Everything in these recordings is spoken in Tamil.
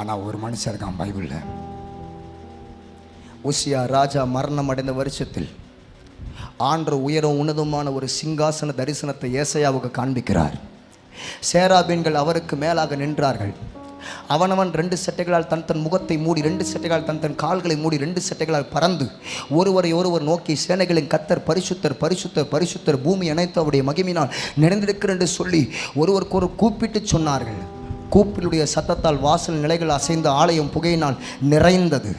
ஆனால் ஒரு மனுஷன் இருக்கான் பைபிளில். உசியா ராஜா மரணம் அடைந்த வருஷத்தில் ஆண்டு உயரம் உன்னதமான ஒரு சிங்காசன தரிசனத்தை ஏசையாவுக்கு காண்பிக்கிறார். சேராபீன்கள் அவருக்கு மேலாக நின்றார்கள். அவனவன் ரெண்டு சட்டைகளால் தன் தன் முகத்தை மூடி ரெண்டு சட்டைகளால் தன் தன் கால்களை மூடி ரெண்டு சட்டைகளால் பறந்து ஒருவரை ஒருவர் நோக்கி சேனைகளின் கத்தர் பரிசுத்தர் பரிசுத்தர் பரிசுத்தர் பூமி அனைத்து அவருடைய மகிமினால் நிறைந்திருக்கிறேன் என்று சொல்லி ஒருவருக்கு ஒரு கூப்பிட்டு சொன்னார்கள். கூப்பிலுடைய சத்தத்தால் வாசல் நிலைகள் அசைந்த ஆலயம் புகையினால் நிறைந்தது.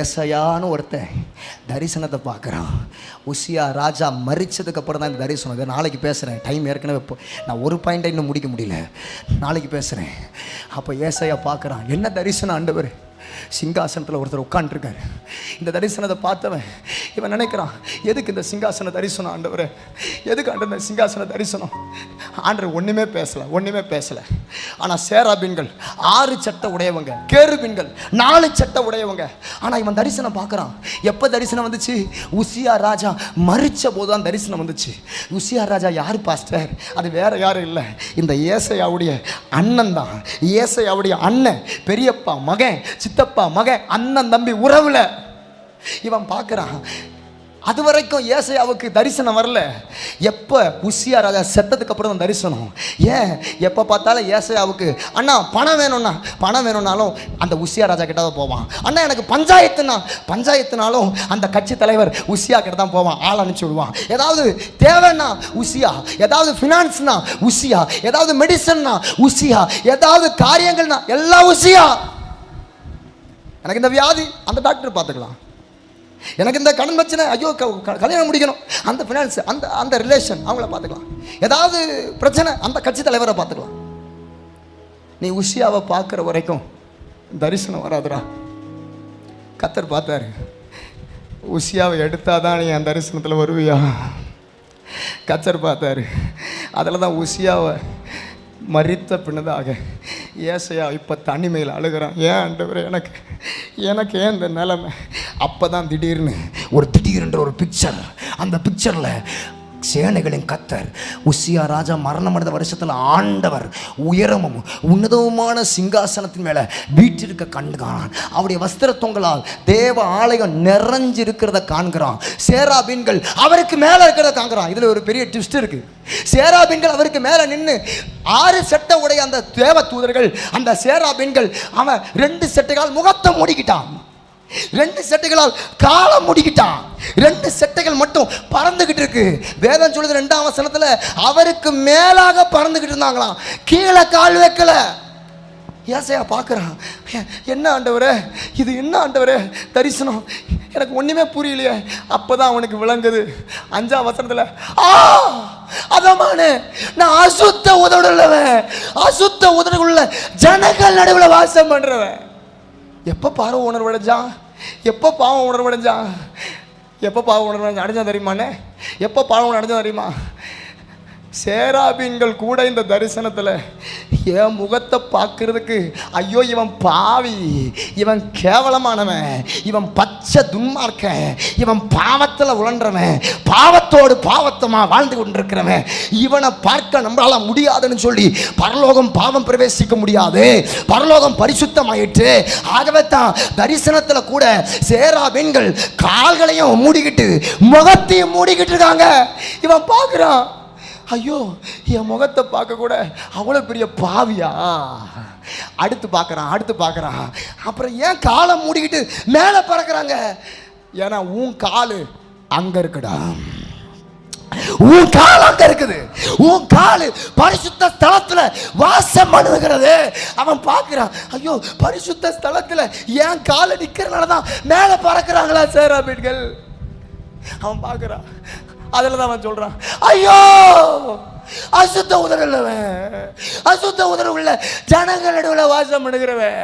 ஏசையான்னு ஒருத்தன் தரிசனத்தை பார்க்குறான். உசியா ராஜா மறிச்சதுக்கப்புறம் தான் இந்த தரிசனம் இதை நாளைக்கு பேசுகிறேன். டைம் ஏற்கனவே இப்போ நான் ஒரு பாயிண்ட்டை இன்னும் முடிக்க முடியல. நாளைக்கு பேசுகிறேன். அப்போ ஏசையா பார்க்குறான். என்ன தரிசனம் ஆண்டவர்? சிங்காசனத்தில் ஒருத்தர் உட்காந்துருக்காரு இந்த தரிசனத்தை பார்த்தவன் இவன் நினைக்கிறான் எதுக்கு இந்த சிங்காசன தரிசனம் ஆண்டவர்? எதுக்கு ஆண்டு இந்த சிங்காசன தரிசனம்? ஆண்டவர் ஒன்றுமே பேசலை ஒன்றுமே பேசலை. ஆனால் சேராபின்கள் ஆறு சட்டை உடையவங்க கேருபின்கள் நாலு சட்டை உடையவங்க. ஆனால் இவன் தரிசனம் பார்க்குறான். எப்போ தரிசனம் வந்துச்சு? உசியா ராஜா மறிச்ச போது தான் தரிசனம் வந்துச்சு. உசியா ராஜா யார் பாஸ்டர் அது வேற யாரும் இல்லை. இந்த ஏசையாவுடைய அண்ணன் தான் ஏசையாவுடைய அண்ணன் பெரியப்பா மகன் சித்தப்பா மகன் அண்ணன் தம்பி உறவுல. இவன் பார்க்குறான் அது வரைக்கும் ஏசையாவுக்கு தரிசனம் வரல. எப்போ உசியா ராஜா செத்ததுக்கு அப்புறம் தான் தரிசனம். ஏன்? எப்போ பார்த்தாலும் ஏசையாவுக்கு அண்ணா பணம் வேணும்னா பணம் வேணும்னாலும் அந்த உசியா ராஜா கிட்ட தான் போவான். அண்ணா எனக்கு பஞ்சாயத்துனா பஞ்சாயத்துனாலும் அந்த கட்சி தலைவர் உசியா கிட்ட தான் போவான். ஆள் அனுப்பிச்சி விடுவான். ஏதாவது தேவைன்னா உசியா. ஏதாவது ஃபினான்ஸ்னா உசியா. ஏதாவது மெடிசன்னா உசியா. ஏதாவது காரியங்கள்னா எல்லாம் உசியா. எனக்கு இந்த வியாதி அந்த டாக்டர் பார்த்துக்கலாம். எனக்கு இந்த கடன் பிரச்சனை ஐயோ க- க- கல்யாணம் முடிக்கணும். அந்த ஃபினான்ஸ் அந்த அந்த ரிலேஷன் அவங்கள பார்த்துக்கலாம். ஏதாவது பிரச்சனை அந்த கட்சி தலைவரை பார்த்துக்கலாம். நீ உஷியாவை பார்க்குற வரைக்கும் தரிசனம் வராதுடா. கத்தர் பார்த்தாரு. உஷியாவை எடுத்தால் தான் நீ அந்த தரிசனத்தில் வருவியா? கத்தர் பார்த்தாரு. அதில் தான் உஷியாவை மறித்த பின்னதாக ஏசையா இப்போ தனிமையில் அழுகிறான். ஏன் ஆண்டவரே எனக்கு எனக்கு ஏன் இந்த நிலைமை? அப்போ தான் திடீர்னு ஒரு திடீர்ன்ற ஒரு பிக்சர் அந்த பிக்சரில் சேனைகளின் கத்தர் உசியா ராஜா மரணம் அடைந்த வருஷத்தில் ஆண்டவர் உயரமும் உன்னதமான சிங்காசனத்தின் மேலே வீட்டிருக்க கண்டுகானான் அவருடைய வஸ்திர தொங்கலால் தேவ ஆலயம் நிறைஞ்சிருக்கிறத காண்கிறான். சேராபீன்கள் அவருக்கு மேலே இருக்கிறத காண்கிறான். இதில் ஒரு பெரிய ட்விஸ்ட் இருக்கு. சேராபீன்கள் அவருக்கு மேலே நின்று ஆறு செட்டை உடைய அந்த தேவ தூதர்கள் அந்த சேராபீன்கள் அவன் ரெண்டு செட்டைகால் முகத்தை மூடிக்கிட்டான். ரெண்டு செட்டைகளால் காலம் முடிக்கிட்டான் ரெண்டு செட்டைகள் மட்டும் பறந்துகிட்டு இருக்கு. வேதம் சொல்லுது ரெண்டாம் வசனத்தில் அவருக்கு மேலாக பறந்துகிட்டு இருந்தாங்களாம். கீழே கால் வைக்கல. ஏசையா பார்க்குறான். என்ன ஆண்டவரே? இது என்ன ஆண்டவரே? தரிசனம். எனக்கு ஒன்றுமே புரியலையே. அப்போ தான் அவனுக்கு விளங்குது. அஞ்சாம் வசனத்தில் ஆ அதமானே. நான் அசுத்த உதடுள்ளவன். அசுத்த உதடுள்ள ஜனங்கள் நடுவில் வாசம் பண்ணுறவன் எப்போ பார்வை உணர்வு அடைஞ்சான் எப்போ பாவம் உணர்வு அடைஞ்சான் எப்போ பாவம் உணர்வு அடைஞ்சான் தெரியுமாண்ணே? எப்போ பாவம் அடைஞ்சான் தெரியுமா? சேராபீன்கள் கூட இந்த தரிசனத்தில். என் முகத்தை பார்க்கறதுக்கு ஐயோ இவன் பாவி இவன் கேவலமானவன் இவன் பச்சை துன்மார்க்க இவன் பாவத்தில் உழன்றவன் பாவத்தோடு பாவத்தமாக வாழ்ந்து கொண்டிருக்கிறவன். இவனை பார்க்க நம்மளால் முடியாதுன்னு சொல்லி பரலோகம் பாவம் பிரவேசிக்க முடியாது. பரலோகம் பரிசுத்தமாயிட்டு ஆகவே தான் தரிசனத்தில் கூட சேராபின்கள் கால்களையும் மூடிக்கிட்டு முகத்தையும் மூடிக்கிட்டு இருக்காங்க. இவன் பார்க்குறான். ஐயோ என் முகத்தை பார்க்க கூட அவ்வளோ பெரிய பாவியா? அடுத்து பார்க்குறான் அடுத்து பார்க்குறான். அப்புறம் ஏன் காலை மூடிக்கிட்டு மேலே பறக்கிறாங்க? ஏன்னா உன் காலு அங்கே இருக்குடா. உன் கால் அங்க இருக்குது. உன் கால் பரிசுத்த ஸ்தலத்துல வாசம் பண்ணுகிறது. அவன் பார்க்கிறான் ஐயோ பரிசுத்த ஸ்தலத்துல ஏன் கால நிக்கிறனால தான் மேலே பறக்கிறாங்களா சேராபீன்கள் அவன் பார்க்குறான் அதில் தான் அவன் சொல்கிறான் ஐயோ அசுத்த உதரல்லவன் அசுத்த உதர ஜனங்கள் நடுவில் வாசம் பண்ணுகிறவன்.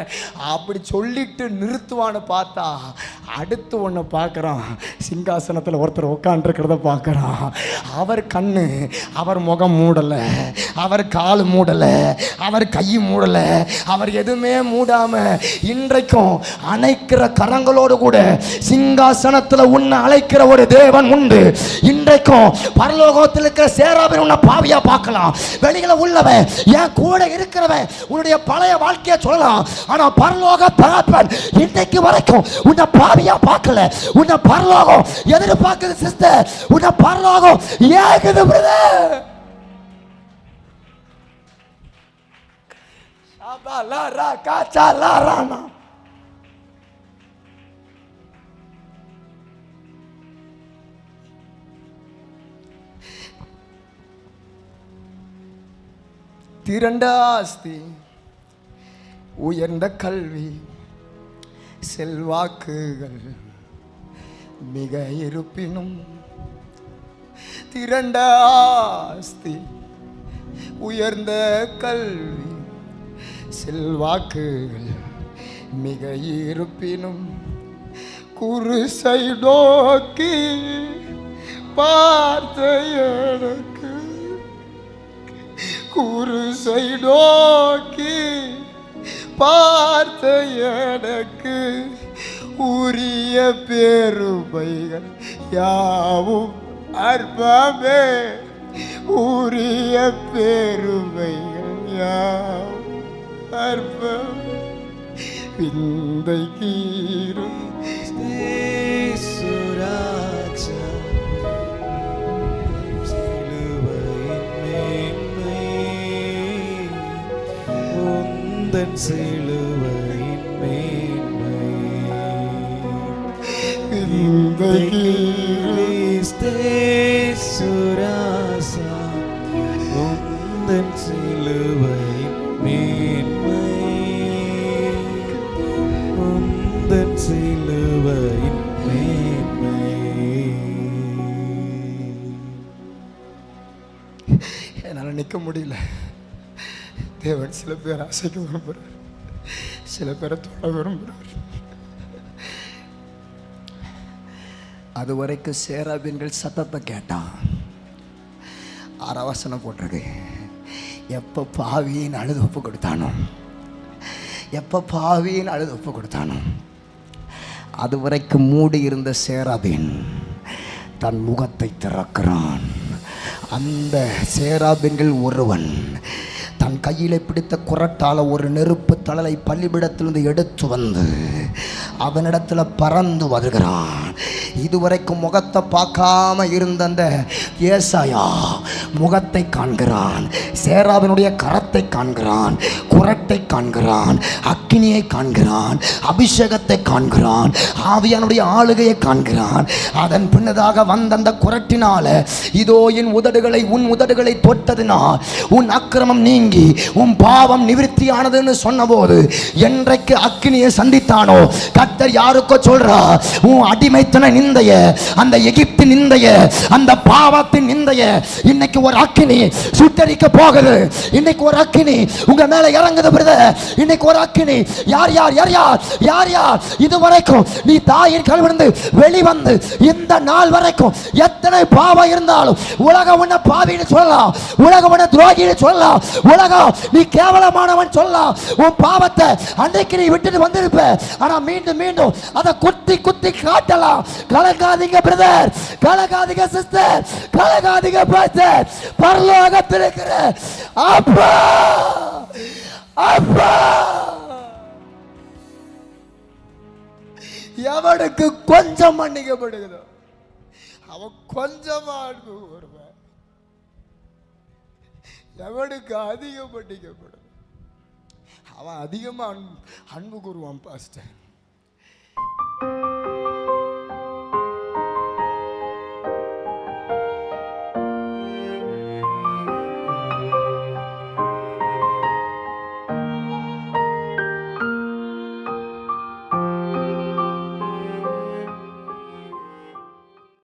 அப்படி சொல்லிட்டு நிறுத்துவான்னு பார்த்தா அடுத்து ஒன்று பார்க்குறான். சிங்காசனத்தில் ஒருத்தர் உட்காந்துருக்கிறத பார்க்குறான். அவர் கண்ணு அவர் முகம் மூடலை அவர் கால் மூடலை அவர் கை மூடலை அவர் எதுவுமே மூடாமல் இன்றைக்கும் அணைக்கிற கரங்களோடு கூட சிங்காசனத்தில் உன்னை அழைக்கிற ஒரு தேவன் உண்டு. இன்றைக்கு கிடைக்கும். பரலோகத்தில் இருக்கிற சேராபின் உன்னை பாவியா பார்க்கலாம். வெளியில உள்ளவன் என் கூட இருக்கிறவன் உன்னுடைய பழைய வாழ்க்கையை சொல்லலாம். ஆனா பரலோக தகப்பன் இன்னைக்கு வரைக்கும் உன்னை பாவியா பார்க்கல. உன்னை பரலோகம் எதிர்பார்க்குது சிஸ்டர் உன்னை பரலோகம் ஏகுது பிரதர் திரண்ட ஆஸ்தி உயர்ந்த கல்வி செல்வாக்குகள் மிக இருப்பினும் திரண்ட ஆஸ்தி உயர்ந்த கல்வி செல்வாக்குகள் மிக இருப்பினும் குருசை நோக்கி பார்த்த குருசை நோக்கி பார்த்த எனக்கு உரிய பெருமைகள் யாவும் அற்பமே. உரிய பெருமைகள் யாவும் அற்பம். விந்தை கீர உந்தன் சிலுவையின் மேன்மை. கிறிஸ்தே சுராசா உந்தன் சிலுவையின் மேன்மை. உந்தன் சிலுவையின் மேன்மை. என்னால் நிற்க முடியல. தேவன் சில பேர் அசைக்க விரும்புகிறார் சில பேரை தொட விரும்புகிறார் அது வரைக்கும் சேராபீன்கள் சத்தத்தை கேட்டான். அரவசனம் போட்டிருக்கு. எப்போ பாவியின் அழுது ஒப்பு கொடுத்தானோ? எப்போ பாவியின் அழுது ஒப்பு கொடுத்தானோ? அது வரைக்கும் மூடி இருந்த சேராபின் தன் முகத்தை திறக்கிறான். அந்த சேராபின்கள் ஒருவன் தன் கையிலே பிடித்த குரட்டால ஒரு நெருப்பு தழலை பள்ளிபிடத்திலிருந்து எடுத்து வந்து அவனிடத்தில் பறந்து வருகிறான். இதுவரைக்கும் முகத்தை பார்க்காம இருந்த அந்த ஏசாயா முகத்தை காண்கிறான். சேராவினுடைய கரத்தை காண்கிறான். குரட்டை காண்கிறான். அக்கினியை காண்கிறான். அபிஷேகத்தை காண்கிறான். ஆவியானுடைய ஆளுகையை காண்கிறான். அதன் பின்னதாக வந்த அந்த குரட்டினால இதோ என் உதடுகளை உன் உதடுகளை தொட்டதினால் உன் அக்கிரமம் நீங்கி உன் பாவம் நிவிருத்தியானதுன்னு சொன்னபோது என்றைக்கு அக்கினியை சந்தித்தானோ கத்தர் யாருக்கோ சொல்றா உன் அடிமைத்தனை நிந்தைய அந்த எகிப்தின் நிந்தைய அந்த பாவத்தின் நிந்தைய இன்னைக்கு ஒரு அக்கினி சுட்டரிக்க போகுது. இன்னைக்கு ஒரு அக்கினி உங்க மேல இறங்குது பிரதர். இன்னைக்கு ஒரு அக்கினி யார் யார் யார் யார் யார் யார்? இது வரைக்கும் நீ தாயின் கல்விருந்து வெளிவந்து இந்த நாள் வரைக்கும் எத்தனை பாவம் இருந்தாலும் உலகம் உன்னை பாவின்னு சொல்லலாம் உலகம் உன்னை துரோகின்னு சொல்லலாம் உலகம் நீ கேவலமானவன் சொல்லலாம் உன் பாவத்தை அன்றைக்கு நீ விட்டுட்டு வந்திருப்ப. ஆனா மீண்டும் மீண்டும் அதை குத்தி குத்தி காட்டலாம். கலக்காதீங்க பிரதர் கலக்காதீங்க சிஸ்டர் கலக்காதீங்க பாஸ்டர் பரலோகத்தில் இருக்கிற அப்பா. அப்பா. எவனுக்கு கொஞ்சம் மன்னிக்கப்படுகிறதோ அவன் கொஞ்சமா அன்பு கூறுவான். எவனுக்கு அதிகம் மன்னிக்கப்படும் அவன் அதிகமாக அன்பு அன்பு கூறுவான் பாஸ்டர்